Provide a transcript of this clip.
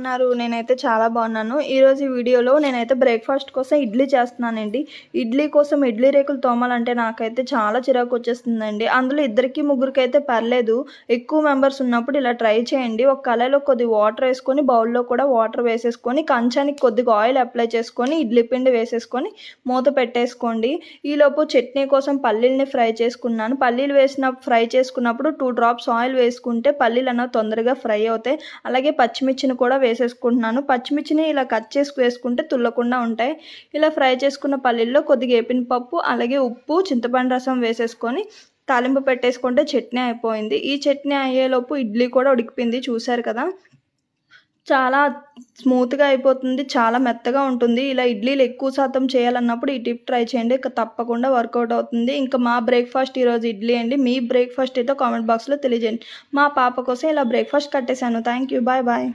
ఉన్నారు. నేనైతే చాలా బాగున్నాను. ఈరోజు ఈ వీడియోలో నేనైతే బ్రేక్ఫాస్ట్ కోసం ఇడ్లీ చేస్తున్నానండి. ఇడ్లీ కోసం ఇడ్లీ రేకులు తోమాలంటే నాకైతే చాలా చిరాకు వచ్చేస్తుందండి. అందులో ఇద్దరికి ముగ్గురికి అయితే పర్లేదు. ఎక్కువ మెంబర్స్ ఉన్నప్పుడు ఇలా ట్రై చేయండి. ఒక కళలో కొద్ది వాటర్ వేసుకొని బౌల్లో కూడా వాటర్ వేసేసుకొని కంచానికి కొద్దిగా ఆయిల్ అప్లై చేసుకొని ఇడ్లీ పిండి వేసేసుకొని మూత పెట్టేసుకోండి. ఈలోపు చట్నీ కోసం పల్లీల్ని ఫ్రై చేసుకున్నాను. పల్లీలు వేసిన ఫ్రై చేసుకున్నప్పుడు టూ డ్రాప్స్ ఆయిల్ వేసుకుంటే పల్లీలు అన్న తొందరగా ఫ్రై అవుతాయి. అలాగే పచ్చిమిర్చిని కూడా వేసేసుకుంటున్నాను. పచ్చిమిర్చిని ఇలా కట్ చేసి వేసుకుంటే తుల్లకుండా ఉంటాయి. ఇలా ఫ్రై చేసుకున్న పల్లీల్లో కొద్దిగా ఏపిన పప్పు అలాగే ఉప్పు చింతపండు రసం వేసేసుకొని తాలింపు పెట్టేసుకుంటే చట్నీ అయిపోయింది. ఈ చట్నీ అయ్యేలోపు ఇడ్లీ కూడా ఉడికిపోయింది చూశారు కదా? చాలా స్మూత్గా అయిపోతుంది చాలా మెత్తగా ఉంటుంది. ఇలా ఇడ్లీలు ఎక్కువ శాతం చేయాలన్నప్పుడు ఈ టిప్ ట్రై చేయండి తప్పకుండా వర్కౌట్ అవుతుంది. ఇంకా మా బ్రేక్ఫాస్ట్ ఈరోజు ఇడ్లీ అండి. మీ బ్రేక్ఫాస్ట్ అయితే కామెంట్ బాక్స్లో తెలియజేయండి. మా పాప కోసం ఇలా బ్రేక్ఫాస్ట్ కట్టేశాను. Thank you. Bye bye.